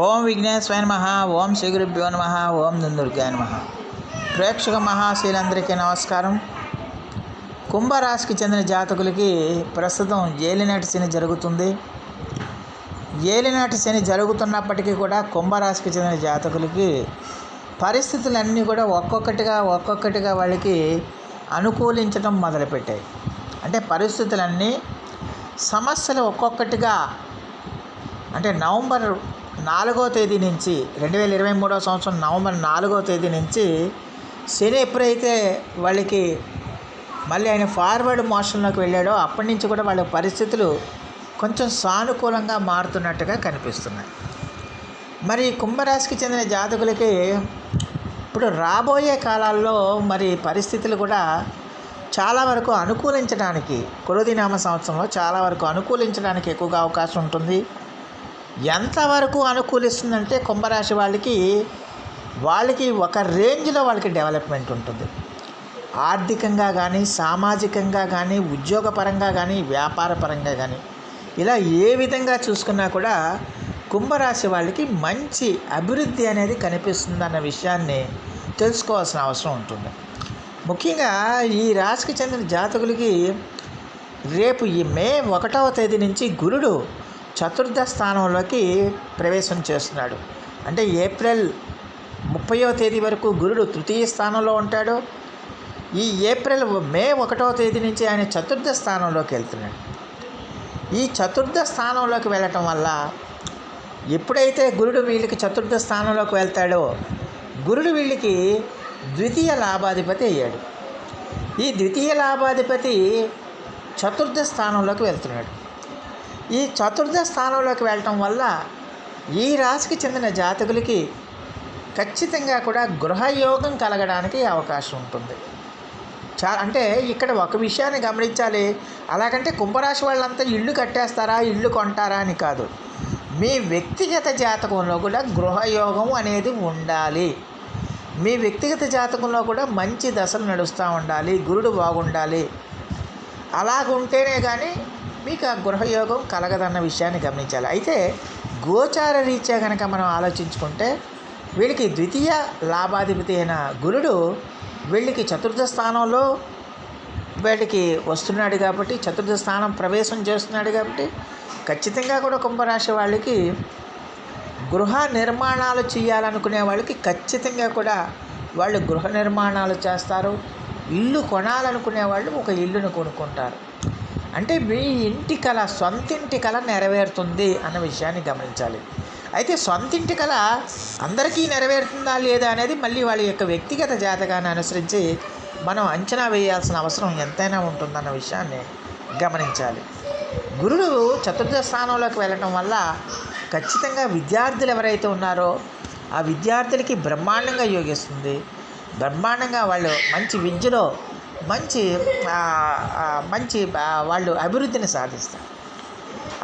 ఓం విఘ్నేశ్వర నమ ఓం శ్రీగురుభ్యో నమ ఓం దుందుర్గాయ నమ. ప్రేక్షక మహాశీలందరికీ నమస్కారం. కుంభరాశికి చెందిన జాతకులకి ప్రస్తుతం ఏలినాటి శని జరుగుతుంది. ఏలినాటి శని జరుగుతున్నప్పటికీ కూడా కుంభరాశికి చెందిన జాతకులకి పరిస్థితులన్నీ కూడా ఒక్కొక్కటిగా ఒక్కొక్కటిగా వాళ్ళకి అనుకూలించడం మొదలుపెట్టాయి. అంటే పరిస్థితులన్నీ సమస్యలు ఒక్కొక్కటిగా అంటే నవంబర్ నాలుగో తేదీ నుంచి రెండు వేల ఇరవై మూడో సంవత్సరం నవంబర్ నాలుగో తేదీ నుంచి శని ఎప్పుడైతే వాళ్ళకి మళ్ళీ ఆయన ఫార్వర్డ్ మోషన్లోకి వెళ్ళాడో అప్పటి నుంచి కూడా వాళ్ళ పరిస్థితులు కొంచెం సానుకూలంగా మారుతున్నట్టుగా కనిపిస్తున్నాయి. మరి కుంభరాశికి చెందిన జాతకులకి ఇప్పుడు రాబోయే కాలాల్లో మరి పరిస్థితులు కూడా చాలా వరకు అనుకూలించడానికి కొలదినామ సంవత్సరంలో చాలా వరకు అనుకూలించడానికి ఎక్కువగా అవకాశం ఉంటుంది. ఎంతవరకు అనుకూలిస్తుందంటే కుంభరాశి వాళ్ళకి వాళ్ళకి ఒక రేంజ్లో వాళ్ళకి డెవలప్మెంట్ ఉంటుంది. ఆర్థికంగా కానీ సామాజికంగా కానీ ఉద్యోగపరంగా కానీ వ్యాపారపరంగా కానీ ఇలా ఏ విధంగా చూసుకున్నా కూడా కుంభరాశి వాళ్ళకి మంచి అభివృద్ధి అనేది కనిపిస్తుందన్న విషయాన్ని తెలుసుకోవాల్సిన అవసరం ఉంటుంది. ముఖ్యంగా ఈ రాశికి చెందిన జాతకులకి రేపు ఈ మే ఒకటవ తేదీ నుంచి గురుడు చతుర్థ స్థానంలోకి ప్రవేశం చేస్తున్నాడు. అంటే ఏప్రిల్ ముప్పయో తేదీ వరకు గురుడు తృతీయ స్థానంలో ఉంటాడు. ఈ ఏప్రిల్ మే ఒకటవ తేదీ నుంచి ఆయన చతుర్థ స్థానంలోకి వెళ్తున్నాడు. ఈ చతుర్థ స్థానంలోకి వెళ్ళటం వల్ల ఎప్పుడైతే గురుడు వీళ్ళకి చతుర్థ స్థానంలోకి వెళ్తాడో గురుడు వీళ్ళకి ద్వితీయ లాభాధిపతి అయ్యాడు. ఈ ద్వితీయ లాభాధిపతి చతుర్థ స్థానంలోకి వెళ్తున్నాడు. ఈ చతుర్థ స్థానంలోకి వెళ్ళటం వల్ల ఈ రాశికి చెందిన జాతకులకి ఖచ్చితంగా కూడా గృహయోగం కలగడానికి అవకాశం ఉంటుంది. చా అంటే ఇక్కడ ఒక విషయాన్ని గమనించాలి. అలాగంటే కుంభరాశి వాళ్ళంతా ఇల్లు కట్టేస్తారా ఇల్లు కొంటారా అని కాదు. మీ వ్యక్తిగత జాతకంలో కూడా గృహయోగం అనేది ఉండాలి. మీ వ్యక్తిగత జాతకంలో కూడా మంచి దశలు నడుస్తూ ఉండాలి. గురుడు బాగుండాలి. అలాగుంటేనే కానీ మీకు ఆ గృహయోగం కలగదన్న విషయాన్ని గమనించాలి. అయితే గోచార రీత్యా కనుక మనం ఆలోచించుకుంటే వీళ్ళకి ద్వితీయ లాభాధిపతి అయిన గురుడు వీళ్ళకి చతుర్థ స్థానంలో వీళ్ళకి వస్తున్నాడు కాబట్టి చతుర్థ స్థానం ప్రవేశం చేస్తున్నాడు కాబట్టి ఖచ్చితంగా కూడా కుంభరాశి వాళ్ళకి గృహ నిర్మాణాలు చేయాలనుకునే వాళ్ళకి ఖచ్చితంగా కూడా వాళ్ళు గృహ నిర్మాణాలు చేస్తారు. ఇల్లు కొనాలనుకునే వాళ్ళు ఒక ఇల్లును కొనుక్కుంటారు. అంటే మీ ఇంటి కళ సొంతింటి కళ నెరవేరుతుంది అన్న విషయాన్ని గమనించాలి. అయితే సొంతింటి కళ అందరికీ నెరవేరుతుందా లేదా అనేది మళ్ళీ వాళ్ళ యొక్క వ్యక్తిగత జాతకాన్ని అనుసరించి మనం అంచనా వేయాల్సిన అవసరం ఎంతైనా ఉంటుందన్న విషయాన్ని గమనించాలి. గురుడు చతుర్థ స్థానంలోకి వెళ్ళటం వల్ల ఖచ్చితంగా విద్యార్థులు ఎవరైతే ఉన్నారో ఆ విద్యార్థులకి బ్రహ్మాండంగా యోగిస్తుంది. బ్రహ్మాండంగా వాళ్ళు మంచి విద్యలో మంచి మంచి వాళ్ళు అభివృద్ధిని సాధిస్తారు.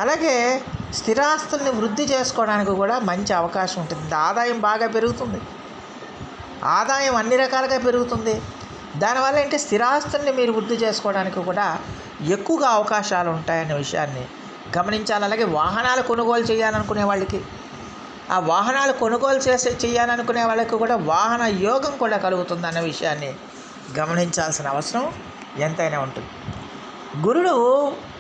అలాగే స్థిరాస్తుల్ని వృద్ధి చేసుకోవడానికి కూడా మంచి అవకాశం ఉంటుంది. ఆదాయం బాగా పెరుగుతుంది. ఆదాయం అన్ని రకాలుగా పెరుగుతుంది. దానివల్ల ఏంటి? స్థిరాస్తుల్ని మీరు వృద్ధి చేసుకోవడానికి కూడా ఎక్కువగా అవకాశాలు ఉంటాయనే విషయాన్ని గమనించాలి. అలాగే వాహనాలు కొనుగోలు చేయాలనుకునే వాళ్ళకి ఆ వాహనాలు కొనుగోలు చేసే చేయాలనుకునే వాళ్ళకి కూడా వాహన యోగం కూడా కలుగుతుందన్న విషయాన్ని గమనించాల్సిన అవసరం ఎంతైనా ఉంటుంది. గురుడు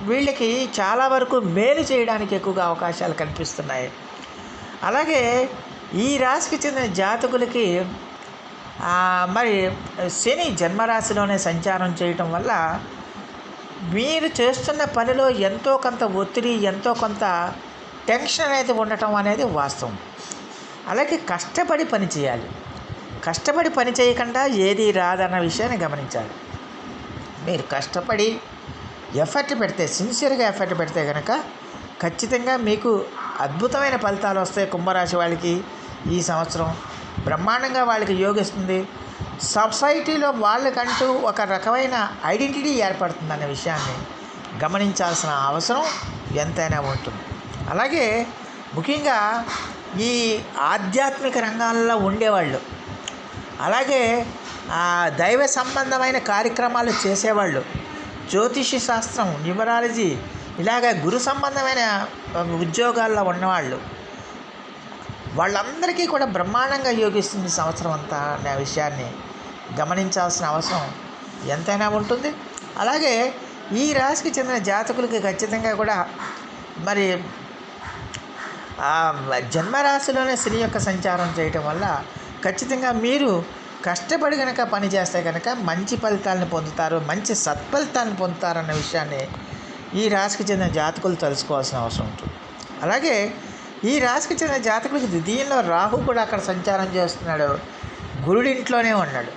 వీళ్ళకి చాలా వరకు మేలు చేయడానికి ఎక్కువగా అవకాశాలు కనిపిస్తున్నాయి. అలాగే ఈ రాశికి చెందిన జాతకులకి మరి శని జన్మరాశిలోనే సంచారం చేయటం వల్ల మీరు చేస్తున్న పనిలో ఎంతో కొంత ఒత్తిడి ఎంతో కొంత టెన్షన్ అనేది ఉండటం అనేది వాస్తవం. అలాగే కష్టపడి పని చేయాలి. కష్టపడి పని చేయకుండా ఏది రాదన్న విషయాన్ని గమనించాలి. మీరు కష్టపడి ఎఫర్ట్ పెడితే సిన్సియర్గా ఎఫర్ట్ పెడితే కనుక ఖచ్చితంగా మీకు అద్భుతమైన ఫలితాలు వస్తాయి కుంభరాశి వాళ్ళకి ఈ సంవత్సరం. బ్రహ్మాండంగా వాళ్ళకి యోగిస్తుంది. సొసైటీలో వాళ్ళకంటూ ఒక రకమైన ఐడెంటిటీ ఏర్పడుతుందన్న విషయాన్ని గమనించాల్సిన అవసరం ఎంతైనా ఉంటుంది. అలాగే ముఖ్యంగా ఈ ఆధ్యాత్మిక రంగాల్లో ఉండేవాళ్ళు అలాగే ఆ దైవ సంబంధమైన కార్యక్రమాలు చేసేవాళ్ళు. జ్యోతిష శాస్త్రం న్యూమరాలజీ ఇలాగ గురు సంబంధమైన ఉద్యోగాల్లో ఉన్నవాళ్ళు. వాళ్ళందరికీ కూడా బ్రహ్మాండంగా యోగిస్తుంది సంవత్సరం అంతా అనే విషయాన్ని గమనించాల్సిన అవసరం ఎంతైనా ఉంటుంది. అలాగే ఈ రాశికి చెందిన జాతకులకి ఖచ్చితంగా కూడా మరి జన్మరాశిలోనే శని యొక్క సంచారం చేయటం వల్ల ఖచ్చితంగా మీరు కష్టపడి కనుక పని చేస్తే కనుక మంచి ఫలితాలను పొందుతారు మంచి సత్ఫలితాలను పొందుతారు అన్న విషయాన్ని ఈ రాశికి చెందిన జాతకులు తెలుసుకోవాల్సిన అవసరం ఉంటుంది. అలాగే ఈ రాశికి చెందిన జాతకులకి ద్వితీయంలో రాహు కూడా అక్కడ సంచారం చేస్తున్నాడు. గురుడింట్లోనే ఉన్నాడు.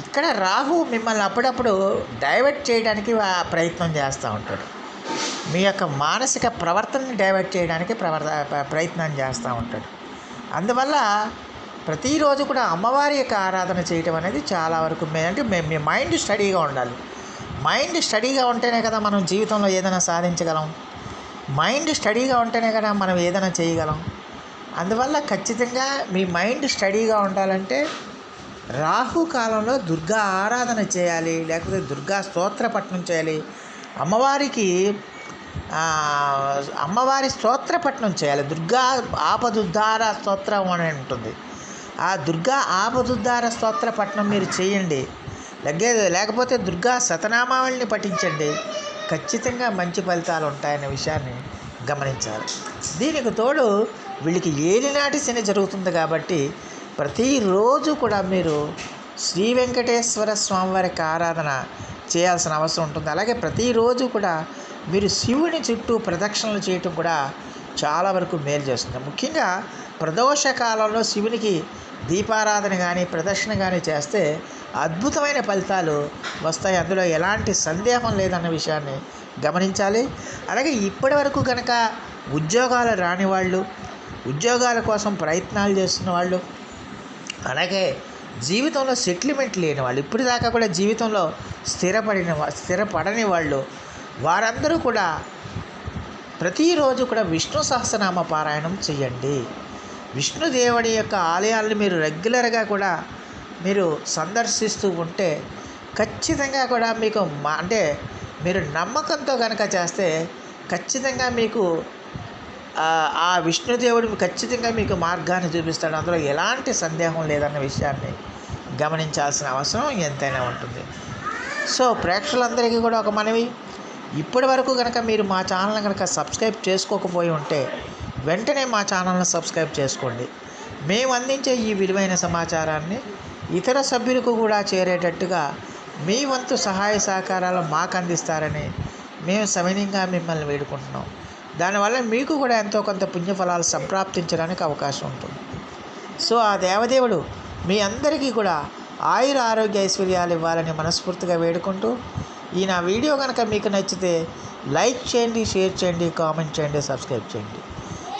ఇక్కడ రాహు మిమ్మల్ని అప్పుడప్పుడు డైవర్ట్ చేయడానికి ప్రయత్నం చేస్తూ ఉంటాడు. మీ యొక్క మానసిక ప్రవర్తనని డైవర్ట్ చేయడానికి ప్రవర్త ప్రయత్నం చేస్తూ ఉంటాడు. అందువల్ల ప్రతిరోజు కూడా అమ్మవారి యొక్క ఆరాధన చేయటం అనేది చాలా వరకు అంటే మీ మైండ్ స్టడీగా ఉండాలి. మైండ్ స్టడీగా ఉంటేనే కదా మనం జీవితంలో ఏదైనా సాధించగలం. మైండ్ స్టడీగా ఉంటేనే కదా మనం ఏదైనా చేయగలం. అందువల్ల ఖచ్చితంగా మీ మైండ్ స్టడీగా ఉండాలంటే రాహు కాలంలో దుర్గా ఆరాధన చేయాలి లేకపోతే దుర్గా స్తోత్ర పఠనం చేయాలి. అమ్మవారికి అమ్మవారి స్తోత్ర పఠనం చేయాలి. దుర్గా ఆపదుద్ధార స్తోత్రం అని ఉంటుంది. ఆ దుర్గా ఆపదుద్ధార స్తోత్ర పఠనం మీరు చేయండి. లగ్గేది లేకపోతే దుర్గా శతనామావళిని పఠించండి. ఖచ్చితంగా మంచి ఫలితాలు ఉంటాయనే విషయాన్ని గమనించాలి. దీనికి తోడు వీళ్ళకి ఏలినాటి శని జరుగుతుంది కాబట్టి ప్రతిరోజు కూడా మీరు శ్రీ వెంకటేశ్వర స్వామివారికి ఆరాధన చేయాల్సిన అవసరం ఉంటుంది. అలాగే ప్రతిరోజు కూడా మీరు శివుని చుట్టూ ప్రదక్షిణలు చేయటం కూడా చాలా వరకు మేలు చేస్తుంది. ముఖ్యంగా ప్రదోష కాలంలో శివునికి దీపారాధన కానీ ప్రదర్శన కానీ చేస్తే అద్భుతమైన ఫలితాలు వస్తాయి. అందులో ఎలాంటి సందేహం లేదన్న విషయాన్ని గమనించాలి. అలాగే ఇప్పటి వరకు కనుక ఉద్యోగాలు రాని వాళ్ళు ఉద్యోగాల కోసం ప్రయత్నాలు చేస్తున్న వాళ్ళు అలాగే జీవితంలో సెటిల్మెంట్ లేని వాళ్ళు ఇప్పటిదాకా కూడా జీవితంలో స్థిరపడిన స్థిరపడని వాళ్ళు వారందరూ కూడా ప్రతిరోజు కూడా విష్ణు సహస్రనామ పారాయణం చేయండి. విష్ణుదేవుడి యొక్క ఆలయాలను మీరు రెగ్యులర్గా కూడా మీరు సందర్శిస్తూ ఉంటే ఖచ్చితంగా కూడా మీకు మా అంటే మీరు నమ్మకంతో కనుక చేస్తే ఖచ్చితంగా మీకు ఆ, ఆ విష్ణుదేవుడు ఖచ్చితంగా మీకు మార్గాన్ని చూపిస్తాడు. అందులో ఎలాంటి సందేహం లేదన్న విషయాన్ని గమనించాల్సిన అవసరం ఎంతైనా ఉంటుంది. సో ప్రేక్షకులందరికీ కూడా ఒక మనవి. ఇప్పటి వరకు కనుక మీరు మా ఛానల్ కనుక సబ్స్క్రైబ్ చేసుకోకపోయి ఉంటే వెంటనే మా ఛానల్ని సబ్స్క్రైబ్ చేసుకోండి. మేము అందించే ఈ విలువైన సమాచారాన్ని ఇతర సభ్యులకు కూడా చేరేటట్టుగా మీ వంతు సహాయ సహకారాలు మాకు అందిస్తారని మేము సవినీయంగా మిమ్మల్ని వేడుకుంటున్నాం. దానివల్ల మీకు కూడా ఎంతో కొంత పుణ్యఫలాలు సంప్రాప్తించడానికి అవకాశం ఉంటుంది. సో ఆ దేవదేవుడు మీ అందరికీ కూడా ఆయుర ఆరోగ్య ఐశ్వర్యాలు ఇవ్వాలని మనస్ఫూర్తిగా వేడుకుంటూ ఈ నా వీడియో కనుక మీకు నచ్చితే లైక్ చేయండి షేర్ చేయండి కామెంట్ చేయండి సబ్స్క్రైబ్ చేయండి.